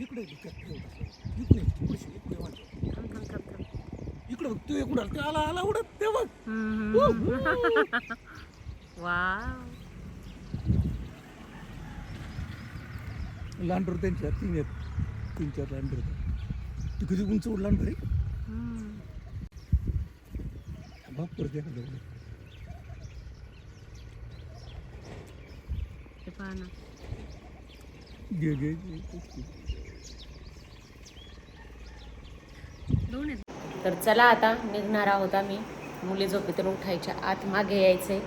इकडे डोक्यात ठेव तसं. इकडे थोडीशी इकडे वाजव. थांब थांब थांब थांब इकडे बघ तू इकडे आला. ते आला आला उडत ते बघ हम्म. वाव लांडोर त्यांच्या तीन आहेत तीन चार लांडोर आहेत तू किती उंच उडला रे हम्म. बाप परत एखादं उडलं. हे पहा ना घे घे घे, तेच की. दोन आहेत तर चला आता निघणार आहोत आम्ही. मुली झोपेतून उठायच्या आत मागे यायचे.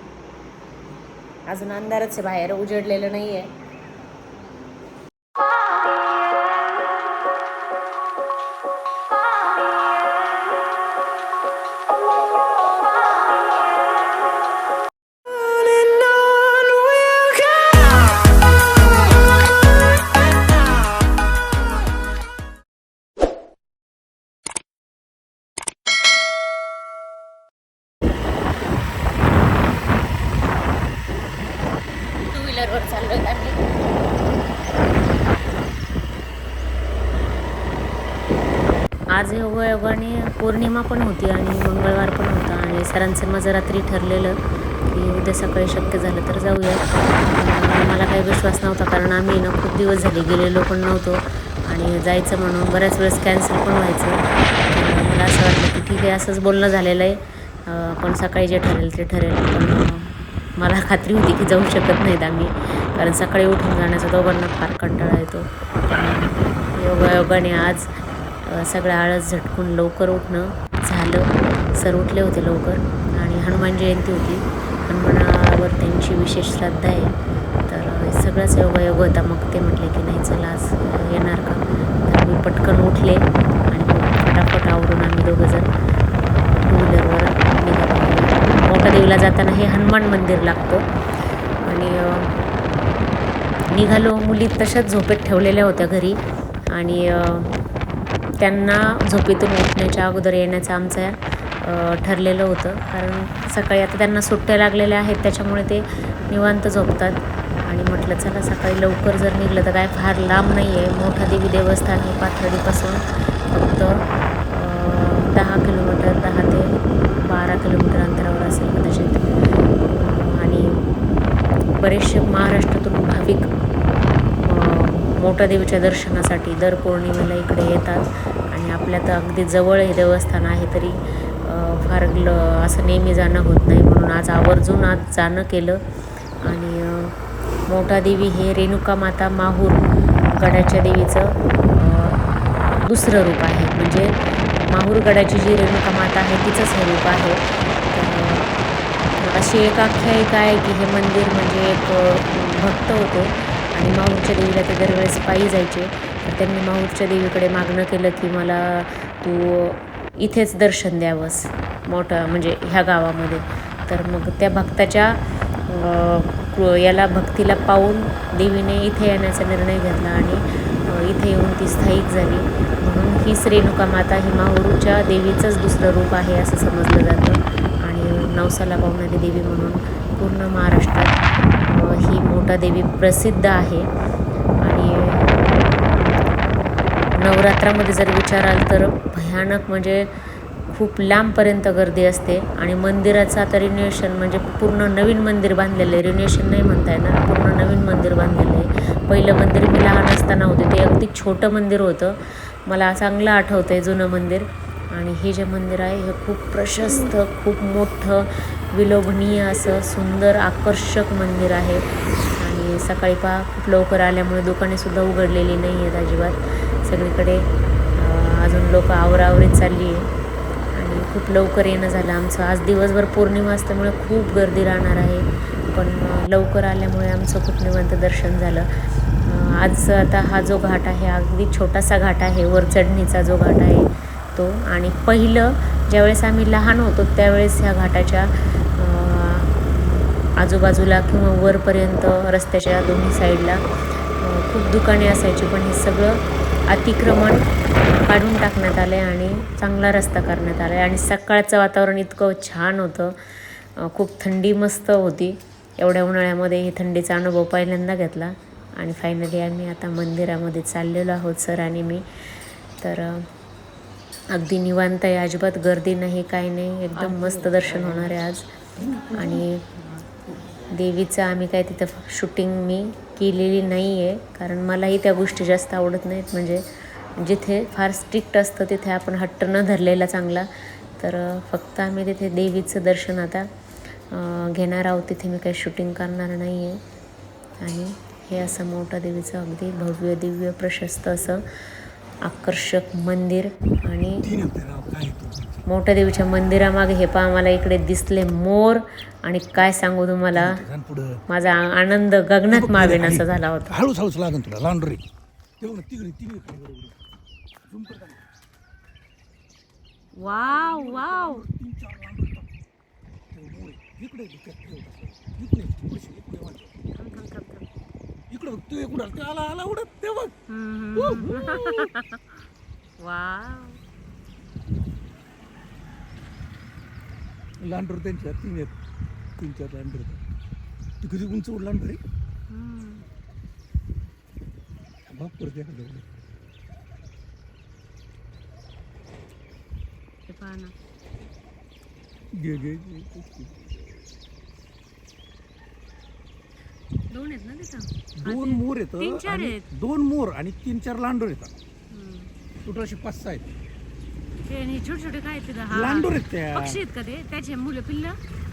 अजून अंधारच आहे बाहेर उजडलेलं नाही आहे व्हीलरवर चाललोय आम्ही आज योगायोगाने पौर्णिमा पण होती आणि मंगळवार पण होता आणि सरांचं माझं रात्री ठरलेलं की उद्या सकाळी शक्य झालं तर जाऊया. पण मला काही विश्वास नव्हता कारण आम्ही ना खूप दिवस झाले गेलेलो पण नव्हतो आणि जायचं म्हणून बऱ्याच वेळेस कॅन्सल पण व्हायचं. मला असं वाटलं की ठीक आहे असंच बोलणं झालेलं आहे. पण सकाळी जे ठरेल ते ठरेल. पण मला खात्री होती की जाऊ शकत नाहीत आम्ही. कारण सकाळी उठून जाण्याचा दोघांना फार कंटाळा येतो. योगायोगाने आज सगळं आळस झटकून लवकर उठणं झालं. सर उठले होते लवकर आणि हनुमान जयंती होती. हनुमानावर त्यांची विशेष श्रद्धा आहे. तर सगळंच योगायोग होता. मग ते म्हटले की नाही चला आज येणार का? तर मी पटकन उठले आणि फटाफट आवरून आम्ही दोघंजण टू व्हीलरवर निघालो. मोठ्या देवीला जाताना हे हनुमान मंदिर लागतं. आणि निघालो. मुली तशाच झोपेत ठेवलेल्या होत्या घरी. आणि त्यांना झोपेतून उठण्याच्या अगोदर येण्याचं आमचं ठरलेलं होतं. कारण सकाळी आता त्यांना सुट्ट्या लागलेल्या आहेत त्याच्यामुळे ते निवांत झोपतात. आणि म्हटलं चला सकाळी लवकर जर निघलं तर काय फार लांब नाही आहे मोठा देवी देवस्थान हे पाथर्डीपासून फक्त दहा किलोमीटर दहा ते बारा किलोमीटर अंतरावर असेल कदाचित. आणि बरेचसे महाराष्ट्रातून भाविक मोठ्या देवीच्या दर्शनासाठी दर पौर्णिमेला इकडे येतात. आणि आपल्या तर अगदी जवळ हे देवस्थान आहे तरी फार असं नेहमी जाणं होत नाही. म्हणून आज आवर्जून आज जाणं केलं. आणि मोठा देवी हे रेणुका माता माहूर गडाच्या देवीचं दुसरं रूप आहे. म्हणजे माहूर गडाची जी रेणुका माता आहे तिचंच हे रूप आहे. अशी एक आख्यायिका आहे की हे मंदिर म्हणजे एक भक्त होते. आणि माहूरच्या देवीला ते दरवेळेस पायी जायचे. तर त्यांनी माहूरच्या देवीकडे मागणं केलं की मला तू इथेच दर्शन द्यावंस. मोठं म्हणजे ह्या गावामध्ये. तर मग त्या भक्ताच्या याला भक्तीला पाहून देवीने इथे येण्याचा निर्णय घेतला आणि इथे येऊन ती स्थायिक झाली. म्हणून ही श्रेणुका माता ही माहुरूच्या देवीचंच दुसरं रूप आहे असं समजलं जातं. आणि नवसाला पावणारी देवी म्हणून पूर्ण महाराष्ट्रात ही मोठा देवी प्रसिद्ध आहे. आणि नवरात्रामध्ये जर विचाराल तर भयानक म्हणजे खूप लांबपर्यंत गर्दी असते. आणि मंदिराचं आता रिन्युएशन म्हणजे पूर्ण नवीन मंदिर बांधलेलं आहे. रिन्युएशन नाही म्हणता येणार पूर्ण नवीन मंदिर बांधलेलं आहे. पहिलं मंदिर मी लहान असताना होते ते अगदी छोटं मंदिर होतं. मला चांगलं आठवतं आहे जुनं मंदिर. आणि हे जे मंदिर आहे हे खूप प्रशस्त खूप मोठं विलोभनीय असं सुंदर आकर्षक मंदिर आहे. आणि सकाळी पहा खूप लवकर आल्यामुळे दुकानेसुद्धा उघडलेली नाही आहेत अजिबात. सगळीकडे अजून लोक आवरावरीत चालली आहे. आणि खूप लवकर येणं झालं आमचं. आज दिवसभर पौर्णिमा असल्यामुळे खूप गर्दी राहणार आहे. पण लवकर आल्यामुळे आमचं खूप निवंत दर्शन झालं. आज आता हा जो घाट आहे अगदी छोटासा घाट आहे वर चढणीचा जो घाट आहे तो आणि पहिलं ज्यावेळेस आम्ही लहान होतो त्यावेळेस ह्या घाटाच्या आजूबाजूला किंवा वरपर्यंत रस्त्याच्या दोन्ही साईडला खूप दुकाने असायची. पण हे सगळं अतिक्रमण काढून टाकण्यात आलं आहे आणि चांगला रस्ता करण्यात आला आहे आणि सकाळचं वातावरण इतकं छान होतं. खूप थंडी मस्त होती. एवढ्या उन्हाळ्यामध्ये हे थंडीचा अनुभव पहिल्यांदा घेतला. आणि फायनली आम्ही आता मंदिरामध्ये चाललेलो आहोत सर आणि मी. तर अगदी निवांत आहे अजिबात गर्दी नाही काही नाही. एकदम मस्त दर्शन होणार आहे आज. आणि देवीचं आम्ही काय तिथं शूटिंग मी केलेली नाही आहे कारण मलाही त्या गोष्टी जास्त आवडत नाहीत. म्हणजे जिथे फार स्ट्रिक्ट असतं तिथे आपण हट्ट न धरलेला चांगला. तर फक्त आम्ही तिथे देवीचं दर्शन आता घेणार आहोत. तिथे मी काही शूटिंग करणार नाही आहे आणि हे असं मोठं देवीचं अगदी भव्य दिव्य प्रशस्त असं आकर्षक मंदिर आणि मोठ्या देवीच्या मंदिरामागे हे पहा मला इकडे दिसले मोर आणि काय सांगू तुम्हाला माझा आनंद गगनात मावेन असा झाला होता हळूच हळूच लागन तुला का? वाव वाव लांडोरी. इकडे. इकडे बघ, तू इकडे ते आला आला उडत. ते बघ. वाव. लांडोर त्यांच्या तीन आहेत. तीन चार लांडोर आहेत. तू किती उंच उडला रे बाप परत एखादं उडलं. पहा ना. घे घे घे, तेच की. दोन आहेत ना तिथं? दोन मोर तीन येतं चार. दोन मोर आणि तीन चार लांडोर येतात. टोटल असे पाच सहा आहेत. ते आणि छोटे छोटे काय आहेत तिथं? लांडोर आहेत त्या. पक्षी आहेत का ते? त्याचे मुलं पिल्ल?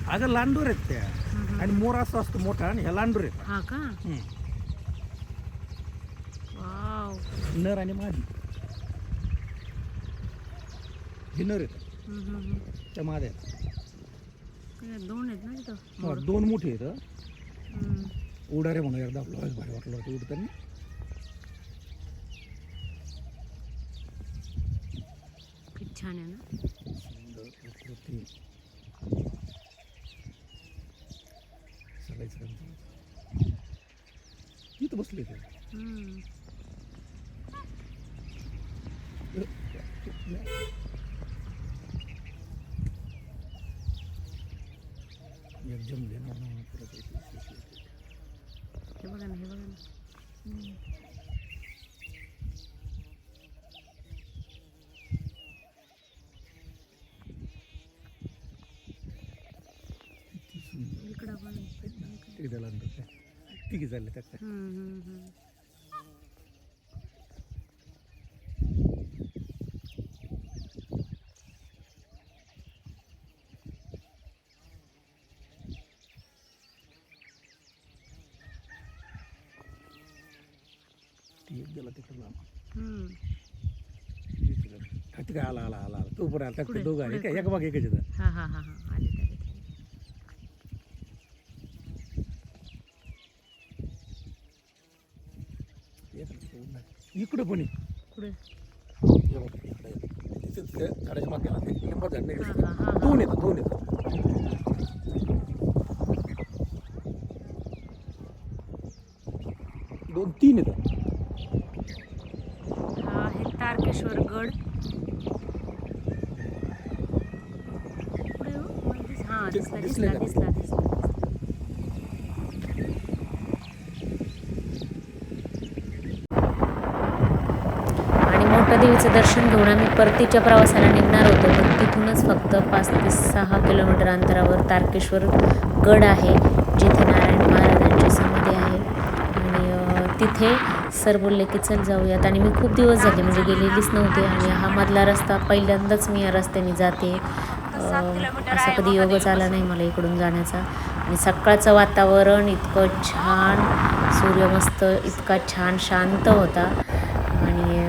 अगं लांडोर आहेत त्या. आणि मोर असं असतं मोठा आणि ह्या लांडोर आहेत हा का? हम्म. वाव. नर आणि मादी. हे नर येतात. हम्म, हम्म, हम्म. त्या माद्या आहेत काय दोन आहेत ना तिथं? हा, दोन मोठे आहेत हं. उडारे म्हणून एकदा आपलं आज भारी वाटलं होतं उडताना किती छान आहे ना सुंदर अप्रतिम. चालायचं काम चालायचं. इथं बसले ते हम्म. एक जमले ना ना, परत एक- एक- एक- एक- एक. हे बघा ना हे बघा ना किती सुंदर इकडं पण तिघी झाला तिघी झाले त्यात काय. ती एक गेला तिकडे लांब. हा, आला आला आला आला. तो पण आला त्यात ते पुढे, दोघं पुढे, काय एक बाग एकच हा हा हा हा आले आले इकडं पण आहे. पुढे हे बघ, इकडे आहे. तिथेच त्या झाडाच्या मागे गेला ते लिंबा झाड नाही हा, का? हा, हा. दोन येतात दोन येतात दोन तीन येतात. हा आहे तारकेश्वर गड. पुढे हो, दिसला दिसले दिसला? दिसला. आणि देवीचं दर्शन घेऊन आम्ही परतीच्या प्रवासाला निघणार होतो पण तिथूनच फक्त पाच ते सहा किलोमीटर अंतरावर तारकेश्वर गड आहे जिथे नारायण महाराजांची समाधी आहे आणि अ, तिथे सर बोलले की चल जाऊयात. आणि मी खूप दिवस झाले म्हणजे गेलेलीच नव्हते आणि हा मधला रस्ता पहिल्यांदाच मी या रस्त्याने जाते. असा कधी योगच आला नाही मला इकडून जाण्याचा. आणि सकाळचं वातावरण इतकं छान सूर्य मस्त इतका छान शांत होता. आणि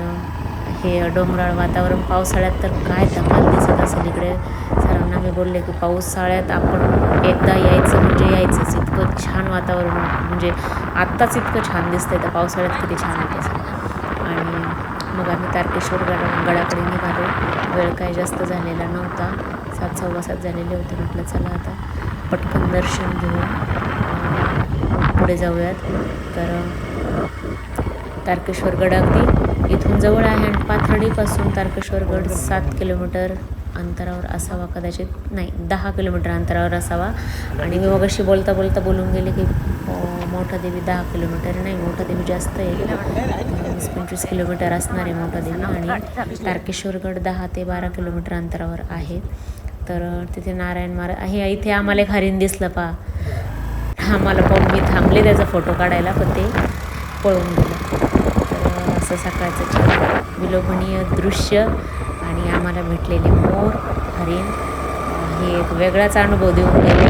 हे डोंगराळ वातावरण पावसाळ्यात तर काय धमाल दिसत असेल इकडे. सरांना मी बोलले की पावसाळ्यात आपण एकदा यायचं म्हणजे यायचंच इतकं छान वातावरण म्हणजे आत्ताच इतकं छान दिसतंय तर पावसाळ्यात किती छान होत. आणि मग आम्ही तारकेश्वर गडा गडाकडे निघालो. वेळ काही जास्त झालेला नव्हता. सात सव्वा सात झालेले होते. म्हटलं चला आता पटकन दर्शन घेऊन पुढे जाऊयात. तर तारकेश्वर गड अगदी इथून जवळ आहे आणि पाथर्डीपासून तारकेश्वर गड सात किलोमीटर अंतरावर असावा कदाचित. नाही दहा किलोमीटर अंतरावर असावा. आणि मी मगाशी बोलता बोलता बोलून गेले की मोठा देवी दहा किलोमीटर नाही मोठा देवी जास्त आहे. वीस पंचवीस किलोमीटर असणार आहे मोठा देवी. आणि तारकेश्वरगड दहा ते बारा किलोमीटर अंतरावर आहे. तर तिथे नारायण महाराज हे इथे आम्हाला एक हरिण दिसलं पा आम्हाला पाहून मी थांबले त्याचा फोटो काढायला पण ते पळून गेलं. तर असं सकाळचं छान विलोभनीय दृश्य. आणि आम्हाला भेटलेले मोर हरिण हे एक वेगळाच अनुभव देऊन गेले.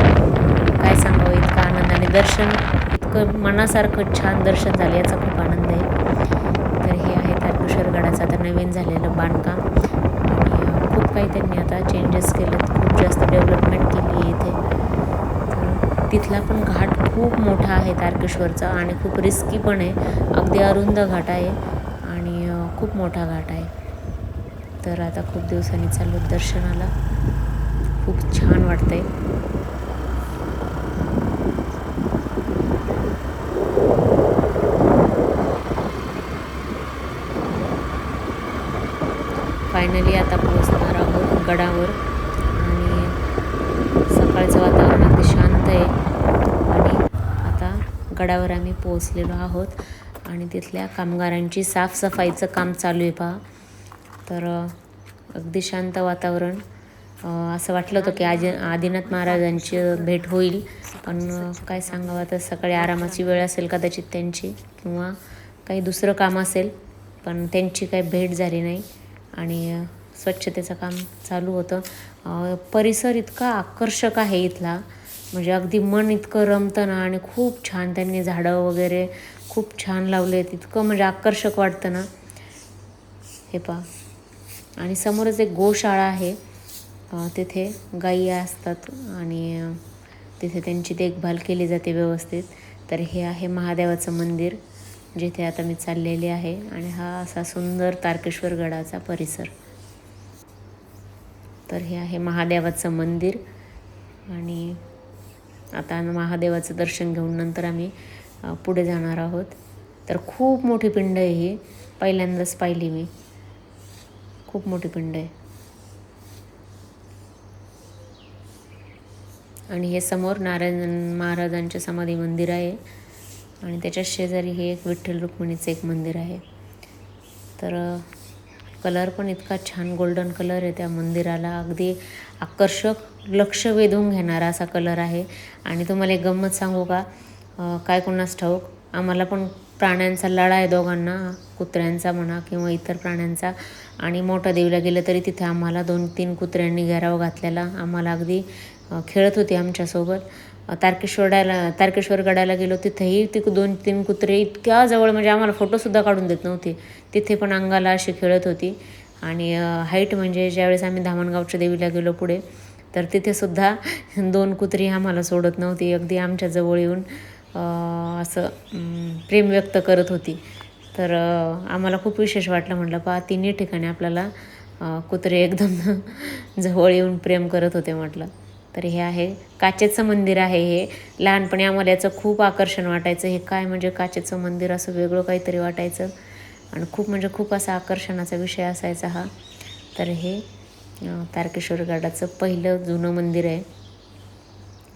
काय सांगावं इतका आनंद आणि दर्शन इतकं मनासारखं छान दर्शन झालं याचा खूप आनंद आहे. तर हे आहे तारकेश्वर गडाचं आता नवीन झालेलं बांधकाम. आणि खूप काही त्यांनी आता चेंजेस केलेत खूप जास्त डेव्हलपमेंट केली आहे इथे. तिथला पण घाट खूप मोठा आहे तारकेश्वरचा आणि खूप रिस्की पण आहे. अगदी अरुंद घाट आहे आणि खूप मोठा घाट आहे. तर आता खूप दिवसांनी चालू दर्शनाला. खूप छान वाटतंय. फायनली आता पोहोचणार आहोत गडावर. आणि सकाळचं वातावरण अगदी शांत आहे. आणि आता गडावर आम्ही पोहोचलेलो आहोत. आणि तिथल्या कामगारांची साफसफाईचं काम चालू आहे पहा. तर अगदी शांत वातावरण. असं वाटलं होतं की आज आदिनाथ महाराजांची भेट होईल. पण काय सांगावं आता? सकाळी आरामाची वेळ असेल कदाचित त्यांची किंवा काही दुसरं काम असेल पण त्यांची काही भेट झाली नाही. आणि स्वच्छतेचं काम चालू होतं. परिसर इतका आकर्षक आहे इथला. म्हणजे अगदी मन इतकं रमतं ना आणि खूप छान त्यांनी झाडं वगैरे खूप छान लावले आहेत इतकं म्हणजे आकर्षक वाटतं ना. हे पहा. आणि समोरच एक गोशाळा आहे. तिथे गायी असतात आणि तिथे त्यांची देखभाल केली जाते व्यवस्थित. तर हे आहे महादेवाचं मंदिर जिथे आता मी चाललेले आहे आणि हा असा सुंदर तारकेश्वर गडाचा परिसर. तर हे आहे महादेवाचं मंदिर आणि आता महादेवाचं दर्शन घेऊन नंतर आम्ही पुढे जाणार आहोत. तर खूप मोठी पिंड आहे ही पहिल्यांदाच पाहिली मी. खूप मोठी पिंड आहे. आणि हे समोर नारायण महाराजांचे समाधी मंदिर आहे. आणि त्याच्या शेजारी हे एक विठ्ठल रुक्मिणीचं एक मंदिर आहे. तर कलर पण इतका छान गोल्डन कलर आहे त्या मंदिराला. अगदी आकर्षक लक्ष वेधून घेणारा असा कलर आहे. आणि तुम्हाला एक गंमत सांगू का? काय कोणास ठाऊक? आम्हाला पण प्राण्यांचा लढा आहे दोघांना कुत्र्यांचा म्हणा किंवा इतर प्राण्यांचा. आणि मोठा देवीला गेलं तरी तिथे आम्हाला दोन तीन कुत्र्यांनी घेराव घातलेला. आम्हाला अगदी खेळत होती आमच्यासोबत. अं, तारकेश्वरडाला तारकेश्वर गडाला गेलो तिथेही ती दोन तीन कुत्रे इतक्या जवळ म्हणजे आम्हाला फोटोसुद्धा काढून देत नव्हते. तिथे पण अंगाला अशी खेळत होती. आणि हाईट म्हणजे ज्यावेळेस आम्ही धामणगावच्या देवीला गेलो पुढे तर तिथेसुद्धा दोन कुत्री आम्हाला सोडत नव्हती. अगदी आमच्याजवळ येऊन असं प्रेम व्यक्त करत होती. तर आम्हाला खूप विशेष वाटलं म्हटलं पहा तिन्ही ठिकाणी आपल्याला कुत्रे एकदम जवळ येऊन प्रेम करत होते म्हटलं. तर हे आहे काचेचं मंदिर आहे हे. लहानपणी आम्हाला याचं खूप आकर्षण वाटायचं. हे काय म्हणजे काचेचं मंदिर असं वेगळं काहीतरी वाटायचं. आणि खूप म्हणजे खूप असा आकर्षणाचा विषय असायचा हा. तर हे तारकेश्वर गडाचं पहिलं जुनं मंदिर आहे.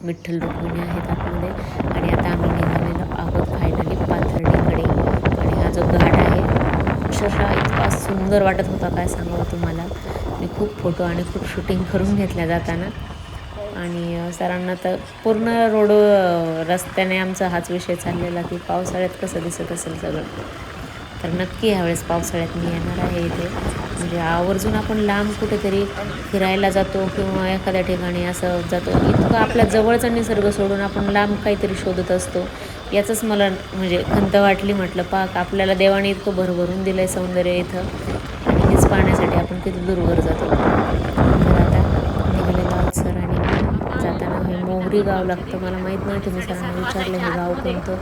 विठ्ठल रुक्मिणी आहेत आतमध्ये आणि आता आम्ही निघालेलो आहोत फायनली पाथर्डीकडे आणि हा जो घाट आहे अक्षरशः इतका सुंदर वाटत होता काय सांगावं तुम्हाला. मी खूप फोटो आणि खूप शूटिंग करून घेतल्या जाताना. आणि सरांना तर पूर्ण रोड रस्त्याने आमचा हाच विषय चाललेला की पावसाळ्यात कसं दिसत असेल सगळं. तर नक्की ह्यावेळेस पावसाळ्यात मी येणार आहे इथे. म्हणजे आवर्जून आपण लांब कुठेतरी फिरायला जातो किंवा एखाद्या ठिकाणी असं जातो. इतकं आपल्या जवळचा निसर्ग सोडून आपण लांब काहीतरी शोधत असतो. याचंच मला म्हणजे खंत वाटली म्हटलं पाक आपल्याला देवाने इतकं भरभरून दिलं आहे सौंदर्य इथं आणि हेच पाहण्यासाठी आपण किती दूरवर जातो. तर आता निघालेलो आहोत सर आणि जाताना हे मोहरी गाव लागतं. मला माहीत नाही तुम्ही सरांना विचारलं हे गाव कोणतं.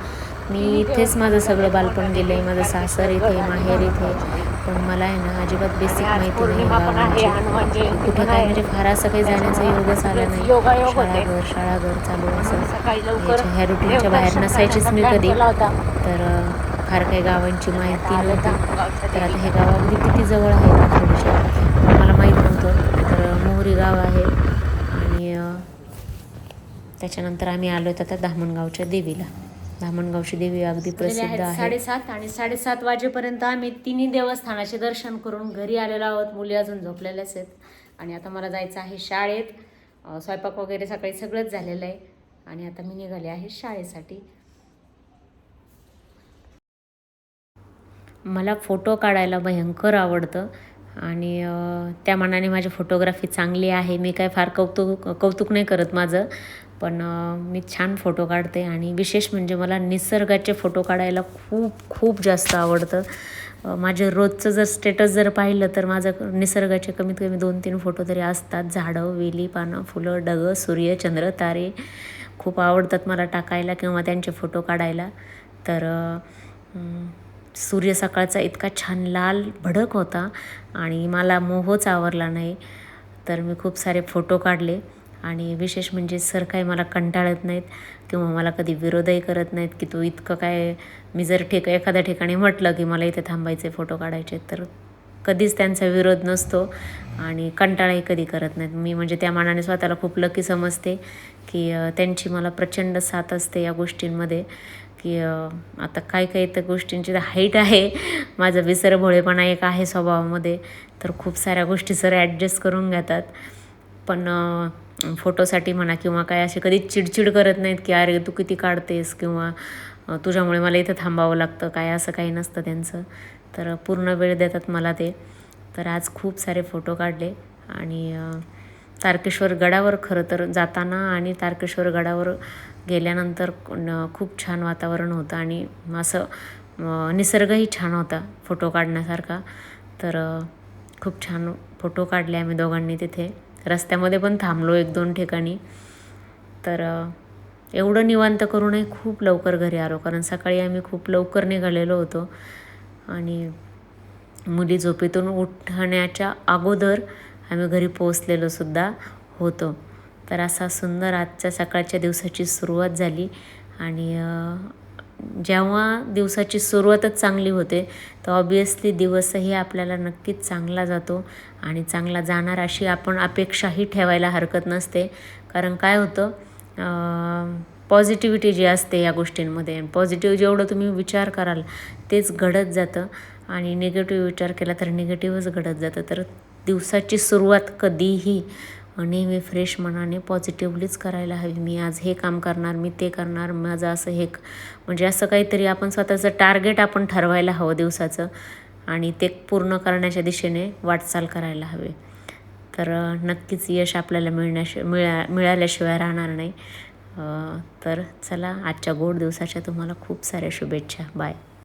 मी इथेच माझं सगळं बालपण गेलं. आहे माझं सासर इथे माहेर इथे. पण मला आहे ना अजिबात बेसिक माहिती नाही या गावांची कुठे काय म्हणजे फार असं काही जाण्याचा योगच आला नाही. शाळाघर शाळाघर चालू असं. ह्या रुटीनच्या बाहेर नसायचीच मी कधी. तर फार काही गावांची माहिती नव्हती. तर आता हे गाव अगदी किती जवळ आहे थोडीशी? मला माहीत नव्हतं. त्याच्यानंतर मोहरी गाव आहे. आणि त्याच्यानंतर आम्ही आलो होतो आता धामणगावच्या देवीला. धामणगावची देवी अगदी प्रसिद्ध आहे. साडेसात आणि साडेसात वाजेपर्यंत आम्ही तिन्ही देवस्थानाचे दर्शन करून घरी आलेलो आहोत. मुली अजून झोपलेल्याच आहेत. आणि आता मला जायचं आहे शाळेत. स्वयंपाक वगैरे सकाळी सगळंच झालेलं आहे. आणि आता मी निघाले आहे शाळेसाठी. मला फोटो काढायला भयंकर आवडतं. आणि त्या मानाने माझी फोटोग्राफी चांगली आहे. मी काय फार कौतुक कौतुक नाही करत माझं. पण मी छान फोटो काढते आणि विशेष म्हणजे मला निसर्गाचे फोटो काढायला खूप खूप जास्त आवडतं. माझे रोजचं जर स्टेटस जर पाहिलं तर माझं निसर्गाचे कमीत कमी दोन तीन फोटो तरी असतात. झाडं वेली पानं फुलं डगं सूर्य चंद्र तारे खूप आवडतात मला टाकायला किंवा त्यांचे फोटो काढायला. तर सूर्य सकाळचा इतका छान लाल भडक होता आणि मला मोहच आवरला नाही. तर मी खूप सारे फोटो काढले. आणि विशेष म्हणजे सर काही मला कंटाळत नाहीत किंवा मला कधी विरोधही करत नाहीत की तू इतकं काय मी जर ठिक एखाद्या ठिकाणी म्हटलं की मला इथे थांबायचे फोटो काढायचे तर कधीच त्यांचा विरोध नसतो आणि कंटाळाही कधी करत नाहीत. मी म्हणजे त्या मानाने स्वतःला खूप लकी समजते की त्यांची मला प्रचंड साथ असते या गोष्टींमध्ये की आता काही काही तर गोष्टींची तर हाईट आहे. माझं विसरभोळेपणा एक आहे स्वभावामध्ये. तर खूप साऱ्या गोष्टी सर ॲडजस्ट करून घेतात. पण फोटोसाठी म्हणा किंवा काय असे कधी चिडचिड करत नाहीत की अरे तू किती काढतेस किंवा तुझ्यामुळे मला इथं थांबावं लागतं काय असं काही नसतं त्यांचं. तर पूर्ण वेळ देतात मला ते. तर आज खूप सारे फोटो काढले आणि तारकेश्वर गडावर खरं तर जाताना आणि तारकेश्वर गडावर गेल्यानंतर खूप छान वातावरण होतं आणि असं निसर्गही छान होता फोटो काढण्यासारखा. तर खूप छान फोटो काढले आम्ही दोघांनी तिथे. रस्त्यामध्ये पण थांबलो एक दोन ठिकाणी. तर एवढं निवांत करूनही खूप लवकर घरी आलो. कारण सकाळी आम्ही खूप लवकर निघालेलो होतो. आणि मुली झोपेतून उठण्याच्या अगोदर आम्ही घरी पोचलेलो सुद्धा होतो. तर असा सुंदर आजच्या सकाळच्या दिवसाची सुरुवात झाली. आणि जेव्हा दिवसाची सुरुवातच चांगली होते तर ऑबियसली दिवसही आपल्याला नक्कीच चांगला जातो आणि चांगला जाणार अशी आपण अपेक्षाही ठेवायला हरकत नसते. कारण काय होतं पॉझिटिव्हिटी जी असते या गोष्टींमध्ये पॉझिटिव्ह जेवढं तुम्ही विचार कराल तेच घडत जातं. आणि निगेटिव्ह विचार केला तर निगेटिव्हच घडत जातं. तर दिवसाची सुरुवात कधीही नेहमी फ्रेश मनाने पॉझिटिव्हलीच करायला हवी. मी आज हे काम करणार मी ते करणार माझं असं हे म्हणजे असं काहीतरी आपण स्वतःचं टार्गेट आपण ठरवायला हवं दिवसाचं आणि ते पूर्ण करण्याच्या दिशेने वाटचाल करायला हवी. तर नक्कीच यश आपल्याला मिळण्याशि मिळा मिळाल्याशिवाय राहणार नाही. तर चला आजच्या गोड दिवसाच्या तुम्हाला खूप साऱ्या शुभेच्छा. बाय